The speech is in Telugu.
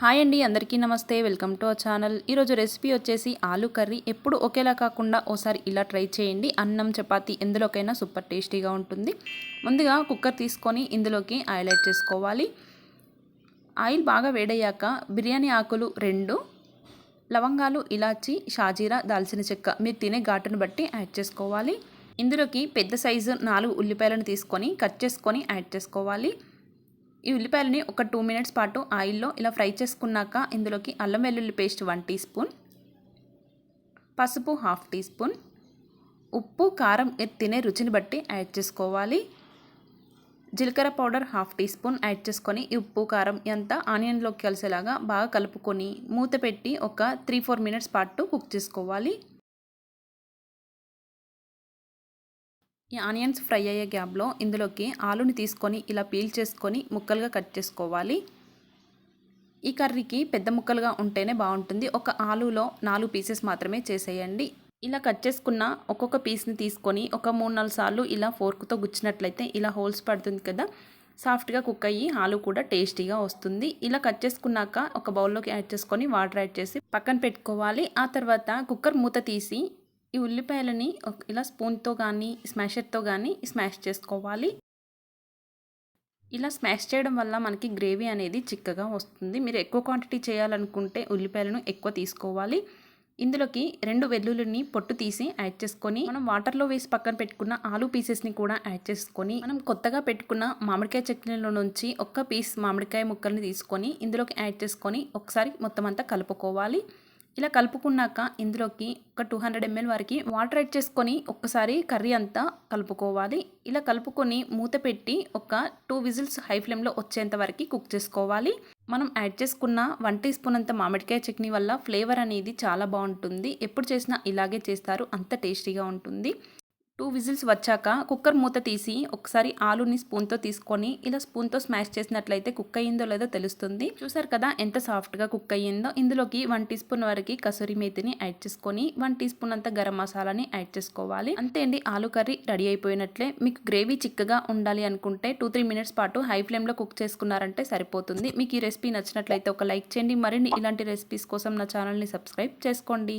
హాయ్ అండి అందరికీ నమస్తే. Welcome to our channel. ఈరోజు రెసిపీ వచ్చేసి ఆలు కర్రీ. ఎప్పుడు ఒకేలా కాకుండా ఓసారి ఇలా ట్రై చేయండి. అన్నం చపాతి ఎందులోకైనా సూపర్ టేస్టీగా ఉంటుంది. ముందుగా కుక్కర్ తీసుకొని ఇందులోకి ఆయిల్ యాడ్ చేసుకోవాలి. ఆయిల్ బాగా వేడయ్యాక బిర్యానీ ఆకులు రెండు లవంగాలు ఇలాచి షాజీరా దాల్చిన చెక్క మీరు తినే ఘాటును బట్టి యాడ్ చేసుకోవాలి. ఇందులోకి పెద్ద సైజు నాలుగు ఉల్లిపాయలను తీసుకొని కట్ చేసుకొని యాడ్ చేసుకోవాలి. ఈ ఉల్లిపాయలని ఒక టూ మినిట్స్ పాటు ఆయిల్లో ఇలా ఫ్రై చేసుకున్నాక ఇందులోకి అల్లం వెల్లుల్లి పేస్ట్ వన్ టీ స్పూన్ పసుపు హాఫ్ టీ స్పూన్ ఉప్పు కారం తినే రుచిని బట్టి యాడ్ చేసుకోవాలి. జీలకర్ర powder half teaspoon add చేసుకొని ఈ ఉప్పు కారం ఎంత ఆనియన్లోకి కలిసేలాగా బాగా కలుపుకొని మూత పెట్టి ఒక త్రీ ఫోర్ మినిట్స్ పాటు కుక్ చేసుకోవాలి. ఈ ఆనియన్స్ ఫ్రై అయ్యే గ్యాప్లో ఇందులోకి ఆలుని తీసుకొని ఇలా పీల్ చేసుకొని ముక్కలుగా కట్ చేసుకోవాలి. ఈ కర్రీకి పెద్ద ముక్కలుగా ఉంటేనే బాగుంటుంది. ఒక ఆలులో నాలుగు పీసెస్ మాత్రమే చేసేయండి. ఇలా కట్ చేసుకున్న ఒక్కొక్క పీస్ని తీసుకొని ఒక మూడు నాలుగు సార్లు ఇలా ఫోర్క్తో గుచ్చినట్లయితే ఇలా హోల్స్ పడుతుంది కదా. సాఫ్ట్గా కుక్ అయ్యి ఆలు కూడా టేస్టీగా వస్తుంది. ఇలా కట్ చేసుకున్నాక ఒక బౌల్లోకి యాడ్ చేసుకొని వాటర్ యాడ్ చేసి పక్కన పెట్టుకోవాలి. ఆ తర్వాత కుక్కర్ మూత తీసి ఈ ఉల్లిపాయలని ఇలా స్పూన్తో కానీ స్మాషర్తో కానీ స్మాష్ చేసుకోవాలి. ఇలా స్మాష్ చేయడం వల్ల మనకి గ్రేవీ అనేది చిక్కగా వస్తుంది. మీరు ఎక్కువ క్వాంటిటీ చేయాలనుకుంటే ఉల్లిపాయలను ఎక్కువ తీసుకోవాలి. ఇందులోకి రెండు వెల్లుల్లిని పొట్టు తీసి యాడ్ చేసుకొని మనం వాటర్లో వేసి పక్కన పెట్టుకున్న ఆలు పీసెస్ని కూడా యాడ్ చేసుకొని మనం కొత్తగా పెట్టుకున్న మామిడికాయ చట్నీలో నుంచి ఒక్క పీస్ మామిడికాయ ముక్కల్ని తీసుకొని ఇందులోకి యాడ్ చేసుకొని ఒకసారి మొత్తం అంతా కలుపుకోవాలి. ఇలా కలుపుకున్నాక ఇందులోకి ఒక టూ హండ్రెడ్ ఎంఎల్ వరకు వాటర్ యాడ్ చేసుకొని ఒక్కసారి కర్రీ అంతా కలుపుకోవాలి. ఇలా కలుపుకొని మూత పెట్టి ఒక టూ విజిల్స్ హై ఫ్లేమ్లో వచ్చేంత వరకు కుక్ చేసుకోవాలి. మనం యాడ్ చేసుకున్న వన్ టీ స్పూన్ అంత మామిడికాయ చట్నీ వల్ల ఫ్లేవర్ అనేది చాలా బాగుంటుంది. ఎప్పుడు చేసినా ఇలాగే చేస్తారు. అంత టేస్టీగా ఉంటుంది. టూ విజిల్స్ వచ్చాక కుక్కర్ మూత తీసి ఒకసారి ఆలుని స్పూన్తో తీసుకొని ఇలా స్పూన్తో స్మాష్ చేసినట్లయితే కుక్ అయ్యిందో లేదో తెలుస్తుంది. చూసారు కదా ఎంత సాఫ్ట్గా కుక్ అయ్యిందో. ఇందులోకి వన్ టీ స్పూన్ వరకు కసూరి మేతిని యాడ్ చేసుకొని వన్ టీ స్పూన్ అంత గరం మసాలాని యాడ్ చేసుకోవాలి. అంతే అండి ఆలు కర్రీ రెడీ అయిపోయినట్లే. మీకు గ్రేవీ చిక్కగా ఉండాలి అనుకుంటే టూ త్రీ మినిట్స్ పాటు హై ఫ్లేమ్లో కుక్ చేసుకున్నారంటే సరిపోతుంది. మీకు ఈ రెసిపీ నచ్చినట్లయితే ఒక లైక్ చేయండి. మరిన్ని ఇలాంటి రెసిపీస్ కోసం నా ఛానల్ని సబ్స్క్రైబ్ చేసుకోండి.